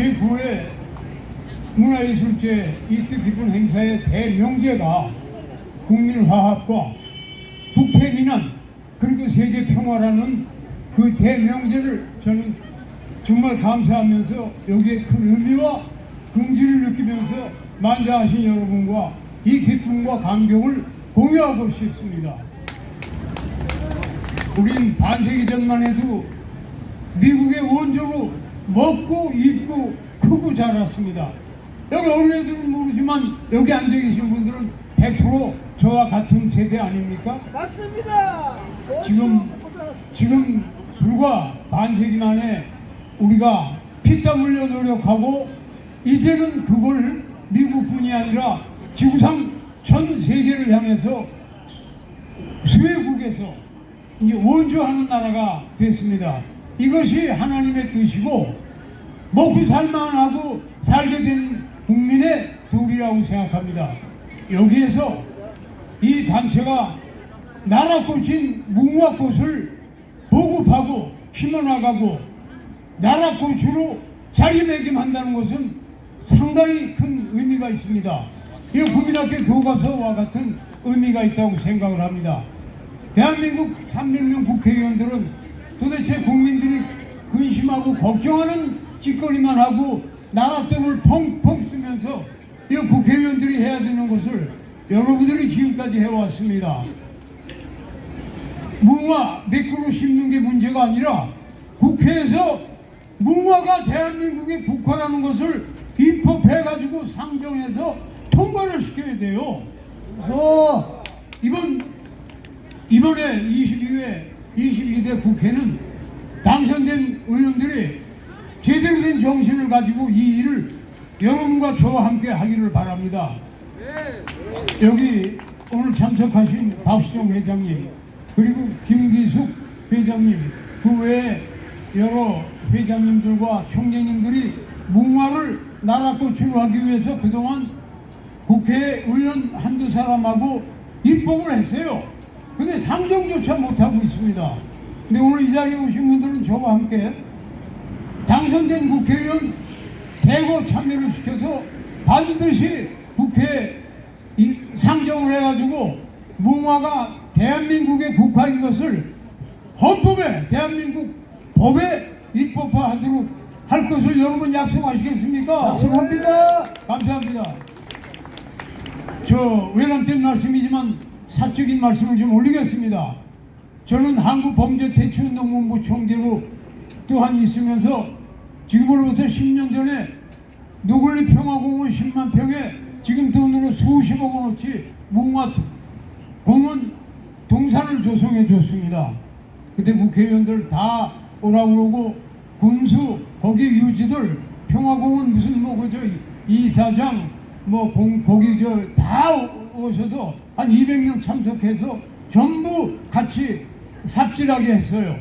제9회 문화예술제 이 뜻깊은 행사의 대명제가 국민화합과 북태민한 그리고 세계 평화라는 그 대명제를 저는 정말 감사하면서 여기에 큰 의미와 긍지를 느끼면서 만자하신 여러분과 이 기쁨과 감격을 공유하고 싶습니다. 우린 반세기 전만 해도 미국의 원조로 먹고 입고 크고 자랐습니다. 여기 어린애들은 모르지만 여기 앉아 계신 분들은 100% 저와 같은 세대 아닙니까? 맞습니다. 지금 지금 불과 반세기 만에 우리가 피땀 흘려 노력하고 이제는 그걸 미국뿐이 아니라 지구상 전 세계를 향해서 수혜국에서 이제 원조하는 나라가 됐습니다. 이것이 하나님의 뜻이고 먹고 살만 하고 살게 된 국민의 도리라고 생각합니다. 여기에서 이 단체가 나라꽃인 무궁화꽃을 보급하고 심어나가고 나라꽃으로 자리매김한다는 것은 상당히 큰 의미가 있습니다. 이 국민학교 교과서와 같은 의미가 있다고 생각을 합니다. 대한민국 300명 국회의원들은 도대체 국민들이 근심하고 걱정하는 짓거리만 하고 나라 돈을 펑펑 쓰면서 이 국회의원들이 해야 되는 것을 여러분들이 지금까지 해왔습니다. 무화 몇 그루 심는 게 문제가 아니라 국회에서 무화가 대한민국의 국화라는 것을 입법해가지고 상정해서 통과를 시켜야 돼요. 그래서 이번 이번에 22회 22대 국회는 당선된 의원들이 제대로 된 정신을 가지고 이 일을 여러분과 저와 함께 하기를 바랍니다. 여기 오늘 참석하신 박수정 회장님 그리고 김기숙 회장님 그 외에 여러 회장님들과 총재님들이 무화를 나라꽃으로 하기 위해서 그동안 국회의원 한두 사람하고 입법을 했어요. 근데 상정조차 못하고 있습니다. 근데 오늘 이 자리에 오신 분들은 저와 함께 당선된 국회의원 대거 참여를 시켜서 반드시 국회 이 상정을 해가지고 무화가 대한민국의 국화인 것을 헌법에 대한민국 법에 입법화하도록 할 것을 여러분 약속하시겠습니까? 약속합니다. 감사합니다. 저 외람 된 말씀이지만 사적인 말씀을 좀 올리겠습니다. 저는 한국범죄대책운동본부 총재로 또한 있으면서 지금으로부터 10년 전에 노글리 평화공원 10만 평에 지금 돈으로 수십억 원어치 무궁화 공원 동산을 조성해 줬습니다. 그때 국회의원들 다 오라고 그러고 군수 거기 유지들 평화공원 무슨 뭐 그저 이사장 뭐 공, 거기 저 다 오셔서 한 200명 참석해서 전부 같이 삽질하게 했어요.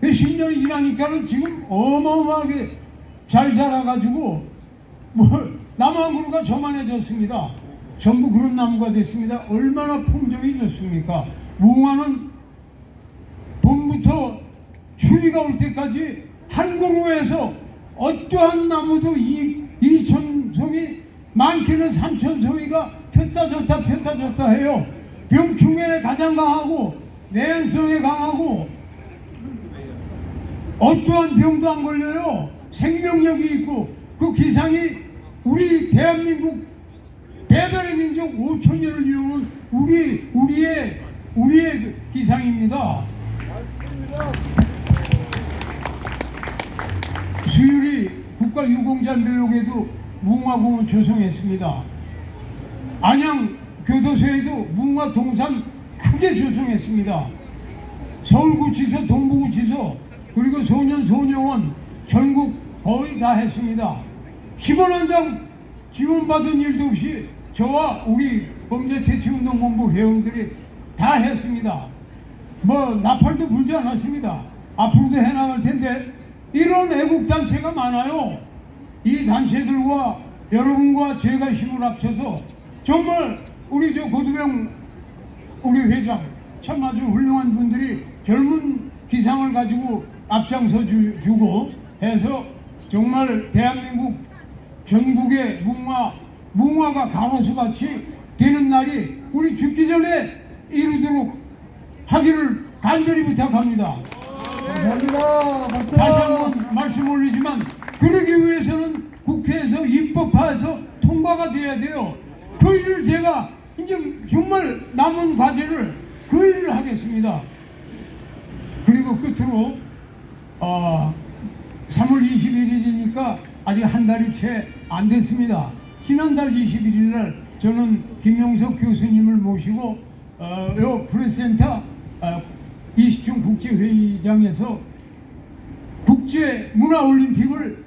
그 10년이 지나니까는 지금 어마어마하게 잘 자라가지고 뭐 나무 한 그루가 저만해졌습니다. 전부 그런 나무가 됐습니다. 얼마나 풍경이 좋습니까? 무궁화는 봄부터 추위가 올 때까지 한 그루에서 어떠한 나무도 이, 이천 송이 많게는 삼천 송이가 폈다 졌다 폈다 졌다 해요. 병충해에 가장 강하고 내연성에 강하고 어떠한 병도 안 걸려요. 생명력이 있고 그 기상이 우리 대한민국 대단의 민족 5천 년을 이루는 우리 우리의 우리의 그 기상입니다. 수율이 국가 유공자 묘역에도 무궁화공원 조성했습니다. 안양 교도소에도 무궁화 동산 크게 조성했습니다. 서울구치소, 동부구치소, 그리고 소년 소녀원 전국 거의 다 했습니다. 10원 한장 지원받은 일도 없이 저와 우리 범죄대책운동본부 회원들이 다 했습니다. 뭐 나팔도 불지 않았습니다. 앞으로도 해나갈 텐데 이런 애국단체가 많아요. 이 단체들과 여러분과 제가 힘을 합쳐서 정말 우리 저 고두병 우리 회장 참 아주 훌륭한 분들이 젊은 기상을 가지고 앞장서 주, 고 해서 정말 대한민국 전국의 문화 문화가 가로수 같이 되는 날이 우리 죽기 전에 이루도록 하기를 간절히 부탁합니다. 다시 한 번 말씀 올리지만 그러기 위해서는 국회에서 입법화해서 통과가 돼야 돼요. 그 일을 제가 이제 정말 남은 과제를 그 일을 하겠습니다. 그리고 끝으로 어, 3월 21일이니까 아직 한 달이 채 안 됐습니다. 지난달 21일 날 저는 김용석 교수님을 모시고 어, 요 프레스센터 어, 20중 국제회의장에서 국제 문화올림픽을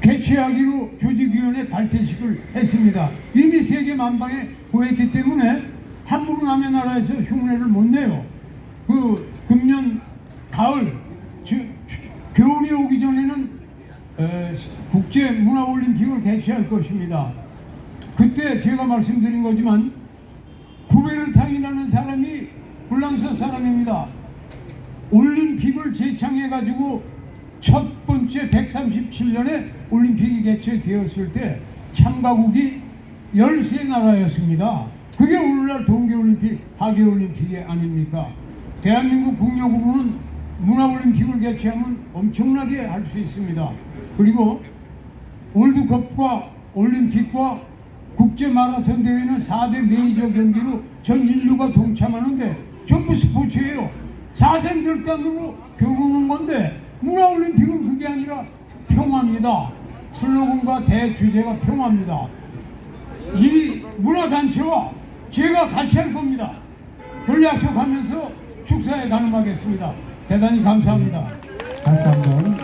개최하기로 조직위원회 발퇴식을 했습니다. 이미 세계 만방에 보였기 때문에 함부로 남의 나라에서 흉내를 못 내요. 그 금년 가을 주- 주- 겨울이 오기 전에는 에, 국제 문화올림픽을 개최할 것입니다. 그때 제가 말씀드린 거지만 구베르탕이라는 사람이 불란서 사람입니다. 올림픽을 제창해가지고 첫 번째 137년에 올림픽이 개최되었을 때 참가국이 13나라였습니다. 그게 오늘날 동계올림픽, 하계올림픽이 아닙니까? 대한민국 국력으로는 문화올림픽을 개최하면 엄청나게 할 수 있습니다. 그리고 월드컵과 올림픽과 국제 마라톤 대회는 4대 메이저 경기로 전 인류가 동참하는데 전부 스포츠예요. 사생들 단으로 겨루는 건데 문화올림픽은 그게 아니라 평화입니다. 슬로건과 대주제가 평화입니다. 이 문화단체와 제가 같이 할 겁니다. 그걸 약속하면서 축사에 가늠하겠습니다. 대단히 감사합니다. 한번